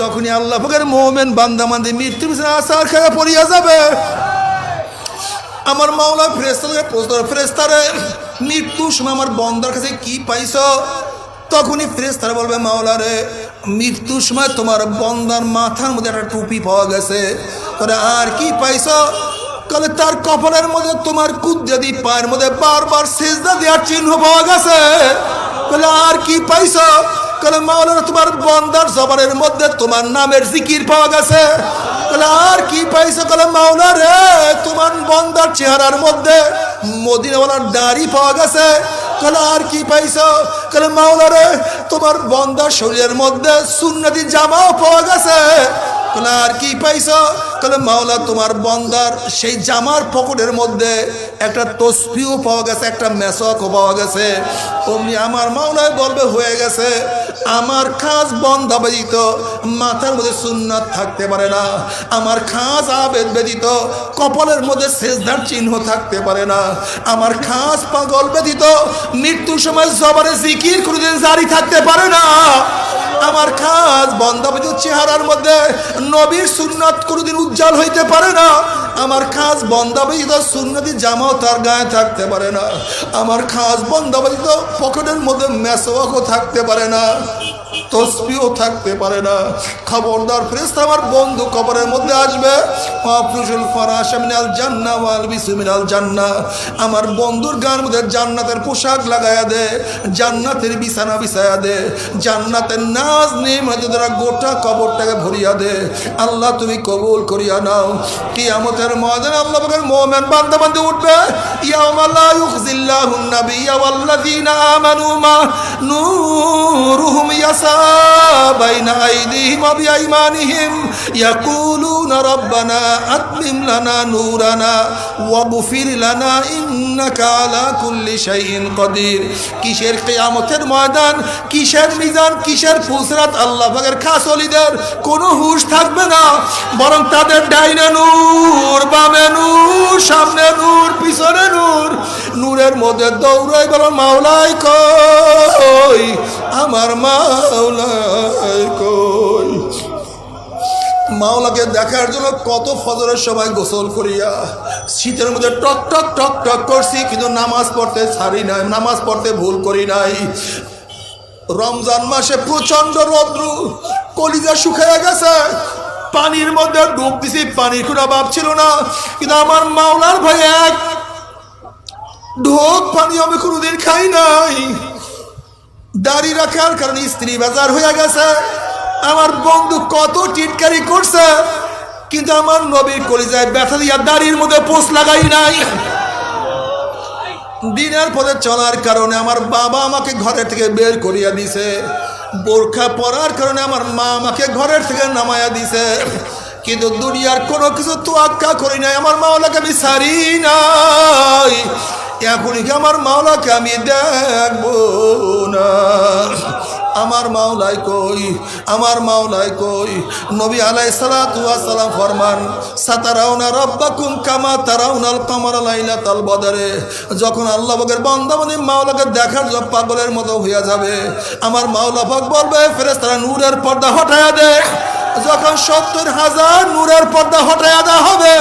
যখনই আল্লাহ পাকের মোমেন বান্দা মান্দি মৃত্যু আসার খেয়ে পড়িয়া যাবে, আমার মাওলা ফ্রেস্তারে প্রশ্ন ফ্রেস্তারে মৃত্যুর সময় আমার বন্দার কাছে কি পাইছ? তখনই ফ্রেস্তারা বলবে মাওলা রে মৃত্যুর সময় তোমার বন্দার মাথার মধ্যে একটা টুপি পাওয়া গেছে। করে আর কি পাইছ? কালে তার কপালের মধ্যে তোমার কুদ্দাদি পায়ের মধ্যে বারবার সেজদা দেওয়ার চিহ্ন পাওয়া গেছে। বলে আর কি পাইছ? কালে মাওলানা, তোমার বন্দার জবানের মধ্যে তোমার নামের জিকির পাওয়া গেছে। আর কি পাইছো কলে মাওলা রে? তোমার বন্দার চেহারার মধ্যে মদিনাওয়ালার দাড়ি পাওয়া গেছে। আর কি পাইছো? কালে মাওলা রে, তোমার বন্দার শরীরের মধ্যে সুন্নতি জামাও পাওয়া গেছে। আর কি পাইছো? মাওলা, তোমার বন্দার সেই জামার পকেটের মধ্যে একটা তসপিও পাওয়া গেছে, একটা মেসকও পাওয়া গেছে। অমনি আমার মাওলায় বলবে, হয়ে গেছে। আমার খাস বন্ধা ব্যতীত মাথার মধ্যে সুন্নাত থাকতে পারে না। আমার খাস আবেদ ব্যতীত কপালের মধ্যে শেষদার চিহ্ন থাকতে পারে না। আমার খাস পাগল ব্যতীত মৃত্যুর সময় জবারে জিকির কোনোদিন জারি থাকতে পারে না। আমার খাস বন্ধা চেহারার মধ্যে নবীর সুন্নত কোনোদিন উজ্জ্বল হইতে পারে না। আমার খাস বন্ধা ব্যতীত সুন্নতি জামাও তার গায়ে থাকতে পারে না। আমার খাস বন্ধা ব্যতীত পকেটের মধ্যে মেসওয়াকও থাকতে পারে না। তসবিও থাকতে পারে না। খবরদার ফেরেস্ত আমার বন্ধু কবরের মধ্যে আসবে। মাফরুসুল ফরাশ মিনাল জান্না ওয়াল বিসু মিনাল জান্না আমার বন্ধুর গান মধ্যে জান্নাতের পোশাক লাগায়া দে, জান্নাতের বিছানা বিছায়া দে, জান্নাতের নাজ নেমতে দ্বারা গোটা কবরটাকে ভরিয়া দে। আল্লাহ তুমি কবুল করিয়া নাও। কিয়ামতের ময়দানে আল্লাহ পাকের মুমিন বান্দা উঠবে। ইয়াউমা লা মা নূরুহুম ইয়াসা বাইনা আইদিহিম ওয়া বিআইমানিহিম ইয়াকুলুনা রাব্বানা আতমিম লানা নূরানা ওয়াগফির লানা ইন্নাকা আলা কুল্লি শাইইন কদির কিসের কিয়ামতের ময়দান, কিসের মিজান, কিসের ফুসরাত? আল্লাহ পাকের খাস ওলিদের কোনো হুঁশ থাকবে না। বরং তাদের ডাইনে নূর, বামে নূর, সামনে নূর, পিছনে নূর। নূরের মধ্যে দৌড়াই বলো মাওলাই কই। আমার মাওলাই কই? মাওলাকে দেখার জন্য কত ফজরের সবাই গোসল করিয়া শীতের মধ্যে টক টক টক টক করছি, কিন্তু নামাজ পড়তে ছাড়ি নাই, নামাজ পড়তে ভুল করি নাই। রমজান মাসে প্রচণ্ড রৌদ্র, কলিজা শুকিয়ে গেছে। পানির মধ্যে ডুব দিছি, পানির কোনো অভাব ছিল না, কিন্তু আমার মাওলার ভাই এক ঢোক পানি আমি কোনোদিন খাই নাই। দাড়ি রাখার কারণে স্ত্রী বাজার হয়ে গেছে। আমার বন্ধু কত টিটকারি করছে, কিন্তু আমার নবীর কলিজায় ব্যথা দিয়া দাড়ির মধ্যে পোষ লাগাই নাই। দিনের পথে চলার কারণে আমার বাবা আমাকে ঘরের থেকে বের করিয়া দিছে। বোরখা পরার কারণে আমার মা আমাকে ঘরের থেকে নামায়া দিছে। কিন্তু দুনিয়ার কোনো কিছু তোয়াক্কা করি নাই, আমার মাওলাকে আমি সারি নাই। এখনই কি আমার মাওলাকে আমি দেখব না? আমার মাওলাই কই? আমার মাওলাই কই? নবী আলাই সালাম ফরমান, সাতারাউনা রব্বাকুম কামা তারাউনাল কামার লাইলা তাল বদরে। যখন আল্লাহ বকের বন্দাবনি মাওলাকে দেখার জন্য পাগলের মতো হইয়া যাবে, আমার মাওলা পাক বলবে ফেরেস্তারা নূরের পর্দা হটায়া দে। যখন সত্তর হাজার নূরের পর্দা হটায়া দেওয়া হবে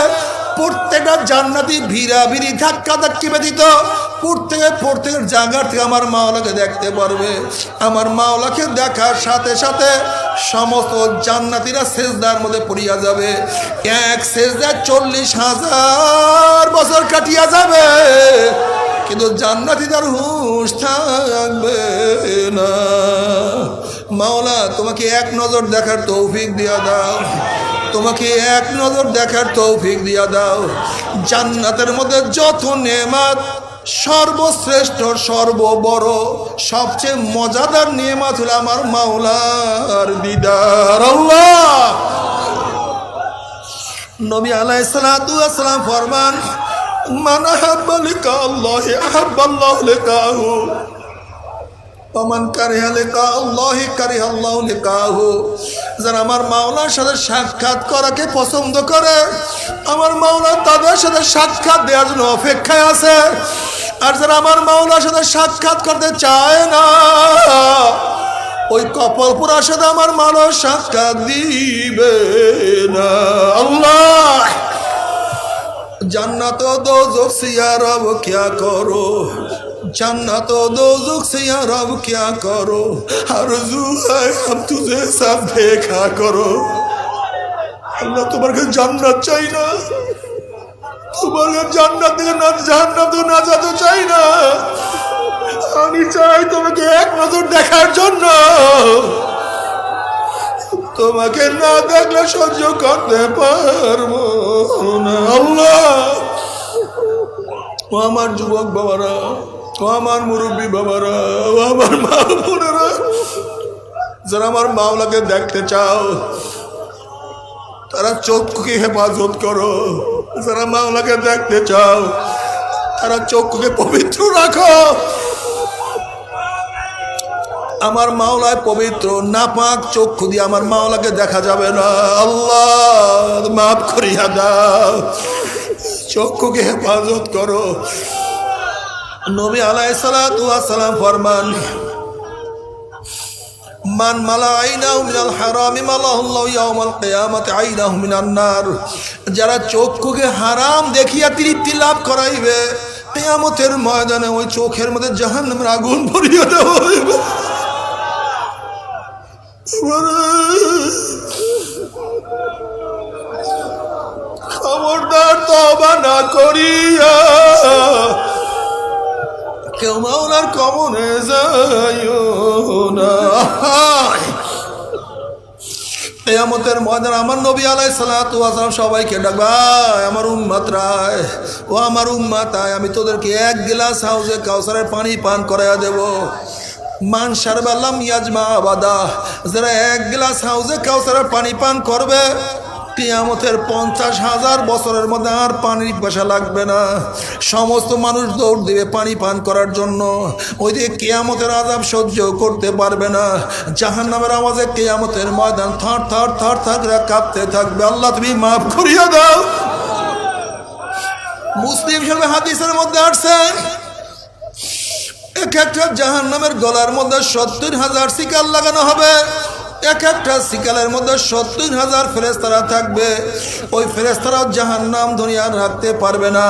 প্রত্যেকটা জান্নাতি ভিড়া ভিড়ি ধাক্কা ধাক্কি ব্যতীত প্রত্যেকের প্রত্যেকের জায়গার থেকে আমার মাওলাকে দেখতে পারবে। আমার মাওলাকে দেখার সাথে সাথে সমস্ত জান্নাতিরা সেজদার মধ্যে পড়িয়া যাবে। এক সেজদা চল্লিশ হাজার বছর কাটিয়া যাবে। কিন্তু জান্নাতি তার হুঁশ থাকবে না। মাওলা, তোমাকে এক নজর দেখার তৌফিক দিয়া দাও। তোমাকে এক নজর দেখার তৌফিক দিয়া দাও। জান্নাতের মধ্যে যত নেমাত, সর্বশ্রেষ্ঠ, সর্ববড়, সবচেয়ে মজাদার নিয়মাত হলো আমার মাওলার দিদার। নবী আলাই সালাম ফরমান, মান আহাব্বা লিকা আল্লাহ আহাব্বা আল্লাহ লিকাহু। অমান কারিহা লেখা আল্লাহ কারিহা আল্লাহ লেখাহ যারা আমার মাওলার সাথে সাক্ষাৎ করাকে পছন্দ করে, আমার মাওলা তাদের সাথে সাক্ষাৎ দেওয়ার জন্য অপেক্ষায় আছে। আর যারা আমার মাওলার সাথে সাক্ষাৎ করতে চায় না, ওই কপালপুরার সাথে আমার মানব সাক্ষাৎ দিবে না। আল্লাহ! জান্নাত দোজক সিয়ারব কিয়া করো। जन्नत दोजक से या रब क्या करो आरज़ू है हम तुझे सब देखा करो আল্লাহ তোমার কাছে জান্নাত চাই না তোমার কাছে জান্নাত থেকে না জান্নাত না যেতে চাই না আমি চাই তোমাকে এক নজর দেখার জন্য তোমাকে না দেখলে সহ্য করতে পারবো না আল্লাহ ও আমার যুবক বাবারা আমার মুরব্বী বাবারা আমার মা বোনেরা, যারা আমার মাওলাকে দেখতে চাও, তারা চক্ষুকে হেফাজত করো। যারা মাওলাকে দেখতে চাও, তারা চক্ষুকে পবিত্র রাখো। আমার মাওলায় পবিত্র, নাপাক চক্ষু দিয়ে আমার মাওলাকে দেখা যাবে না। আল্লাহ, মাফ করিয়া দাও। চক্ষুকে হেফাজত করো। নবী আলাই সালাম ফরমান, মান মালা যারা চক্ষুকে হারাম দেখিয়া তৃপ্তি লাভ করাইবে, কিয়ামতের ময়দানে ওই চোখের মধ্যে জাহান্নামের আগুন ভরিয়ে দেওয়া হইবে। খবরদার তবা না করিয়া কেউ মাওলার কমনে যাইও না? কেয়ামতের ময়দান আমার নবী আলাই সালাম সবাইকে ডাকবাই আমার উম্মাত, রায়। ও আমার উম্মাত, আয়। আমি তোদেরকে এক গিলাস হাউসে কাউসারের পানি পান করাইয়া দেব। মান সারবাল্লাম ইয়াজমা আবাদা। যারা এক গিলাস হাউসে কাউসারের পানি পান করবে কিয়ামতের পঞ্চাশ হাজার বছরের মধ্যে আর পানির পেশা লাগবে না। সমস্ত মানুষ দৌড় দিবে পানি পান করার জন্য। ওই যে কেয়ামতের আজাব সহ্য করতে পারবে না। জাহান নামের আওয়াজে কেয়ামতের ময়দান থার থার থার থার করে কাঁপতে থাকবে। আল্লাহ, তুমি মাফ করিয়া দাও। মুসলিম হিসেবে হাদিসের মধ্যে আসছে, এক একটা জাহান নামের গলার মধ্যে সত্তর হাজার শিকার লাগানো হবে। এক একটা শিকালের মধ্যে সত্তর হাজার ফেরেস্তারা থাকবে। ওই ফেরেস্তারাও জাহান নাম ধরিয়া রাখতে পারবে না।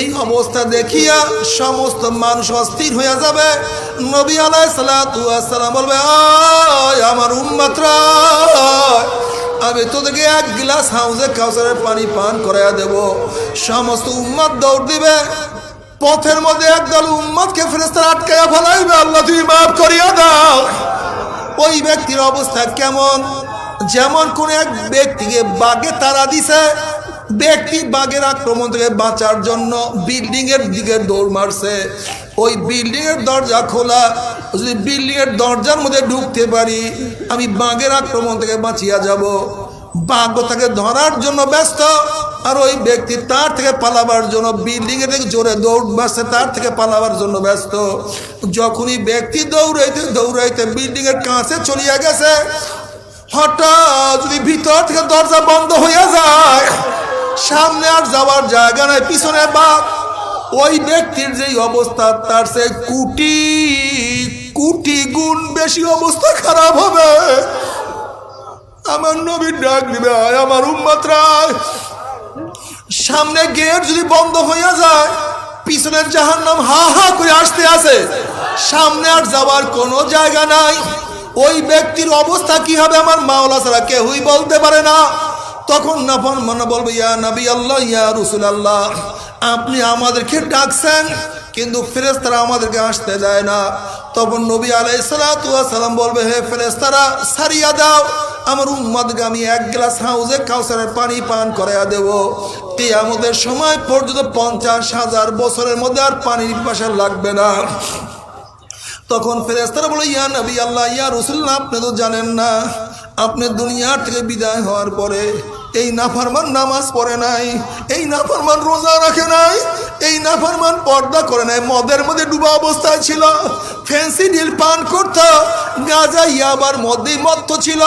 এই অবস্থা দেখিয়া সমস্ত মানুষ অস্থির হয়ে যাবে। নবী আলাই সালাম বলবে আমার উম্মাত্রা, আমি তোদেরকে এক গ্লাস হাউসে কাউসারের পানি পান করাইয়া দেব। সমস্ত উম্মাদ দৌড় দিবে। পথের মধ্যে একদল উম্মতকে ফেরেস্তারা আটকাইয়া ফেলাইবে। আল্লাহ তুমি মাফ করিয়া দাও। ওই ব্যক্তির অবস্থা কেমন? যেমন কোন এক ব্যক্তিকে বাগে তারা দিছে, ব্যক্তি বাঘের আক্রমণ থেকে বাঁচার জন্য বিল্ডিং এর দিকে দৌড় মারছে। ওই বিল্ডিং এর দরজা খোলা, যদি বিল্ডিং এর দরজার মধ্যে ঢুকতে পারি, আমি বাঘের আক্রমণ থেকে বাঁচিয়া যাব। বাঘ তাকে ধরার জন্য ব্যস্ত, আর ওই ব্যক্তি তার থেকে পালাবার জন্য বিল্ডিং দিকে জোরে দৌড় মারছে, তার থেকে পালাবার জন্য ব্যস্ত। যখনই ব্যক্তি দৌড়াইতে দৌড়াইতে বিল্ডিং এর কাছে চলিয়া গেছে, হঠাৎ যদি ভিতর থেকে দরজা বন্ধ হইয়া যায়, সামনে আর যাওয়ার জায়গা নাই, পিছনে বাঘ ওই ব্যক্তির যেই অবস্থা, তার সে কুটি কুটি গুণ বেশি অবস্থা খারাপ হবে। আমার নবীর ডাক দিবে আয় আমার উম্মাত্রায় সামনে গেট যদি বন্ধ হইয়া যায়, পিছনের জাহান নাম হা হা করে আসতে আসে সামনে আর যাওয়ার কোনো জায়গা নাই। ওই ব্যক্তির অবস্থা কি হবে আমার মাওলা ছাড়া কেউই বলতে পারে না। তখন নাফন মনে বলবে, ইয়া নবী আল্লাহ, ইয়া রসুল আল্লাহ আপনি আমাদেরকে ডাকছেন, কিন্তু ফেরেস্তারা আমাদেরকে আসতে দেয় না। তখন নবী আলাই সালাম বলবে, হে ফেরেস্তারা সারিয়া দাও। আমার উম্মাদকে আমি এক গ্লাস হাউজে কাউসারের পানি পান করাইয়া দেব। আমাদের সময় পর্যন্ত পঞ্চাশ হাজার বছরের মধ্যে আর পানির পাশা লাগবে না। তখন ফেরেস্তারা বলে, ইয়া নবী আল্লাহ, ইয়া রসুল্লাহ আপনি তো জানেন না, আপনি দুনিয়ার থেকে বিদায় হওয়ার পরে এই নাফারমান নামাজ পড়ে নাই, এই নাফারমান রোজা রাখে নাই, এই নাফারমান পর্দা করে নাই, মদের মধ্যে ডুবা অবস্থায় ছিল ফ্যান্সি ডিল পান করত, গাজা ইয়াবার মধ্যেই মত্ত ছিল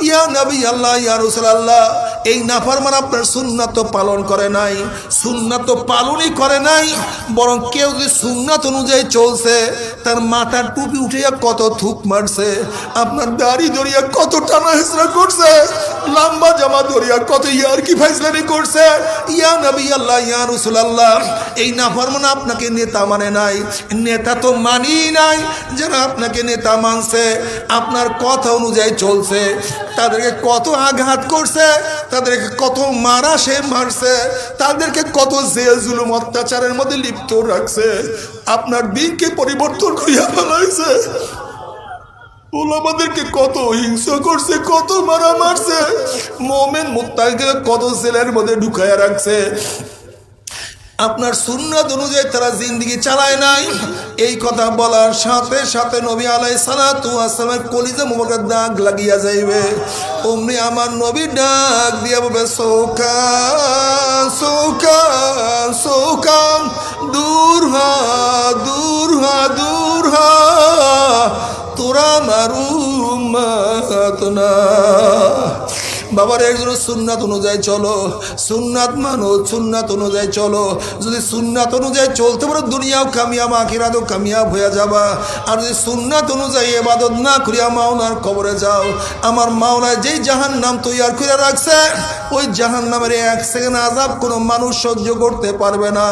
ইয়া নবী আল্লাহ ইয়া রসুল আল্লাহ এই নাফরমান আপনার সুন্নাত পালন করে নাই, সুন্নাত পালনই করে নাই, বরং কেউ যদি সুন্নাত অনুযায়ী চলছে, তার মাথার টুপি উঠিয়া কত থুক মারছে, আপনার দাড়ি ধরিয়া কত টানা হেসরা করছে, লম্বা জামা ধরিয়া কত ইয়ার কি ফাইজলামি করছে। ইয়া নবী আল্লাহ, ইয়া রসুল আল্লাহ এই নাফরমান আপনাকে নেতা মানে নাই, নেতা তো মানি নাই, যারা আপনাকে নেতা মানছে, আপনার কথা অনুযায়ী চলছে তাদেরকে কত আঘাত করছে, তাদেরকে কত মারা সে মারছে, তাদেরকে কত জেল, জুলুম, অত্যাচারের মধ্যে লিপ্ত রাখছে, আপনার দিনকে পরিবর্তন করিয়া ফেলাইছে। ওলামাদেরকে কত হিংসা করছে, কত মারা মারছে, মোমেন মুত্তাকে কত জেলের মধ্যে ঢুকাইয়া রাখছে। আপনার সুন্নাত অনুযায়ী তারা জিন্দগি চালায় নাই। এই কথা বলার সাথে সাথে নবী আলাই সালাতু আসলামের কলিজা মুবারকের দাগ লাগিয়া যাইবে। অমনি আমার নবী ডাক দিয়া বলবে সৌকা সৌকা সৌকা দূর হা দূর হা দূর হা, তোরা মারু না। বাবার একজন সুন্নাত অনুযায়ী চলো, সুন্নাত মানো, সুন্নাত অনুযায়ী চলো। যদি সুন্নাত অনুযায়ী চলতে পারো, দুনিয়াও কামিয়াব, আখিরাতও কামিয়াব হয়ে যাবা। আর যদি সুন্নাত অনুযায়ী এবাদত না করিয়া মাওনার কবরে যাও, আমার মাওলায় যেই জাহান নাম তৈয়ার করে রাখছে, ওই জাহান নামের এক সেকেন্ড আজাব কোনো মানুষ সহ্য করতে পারবে না।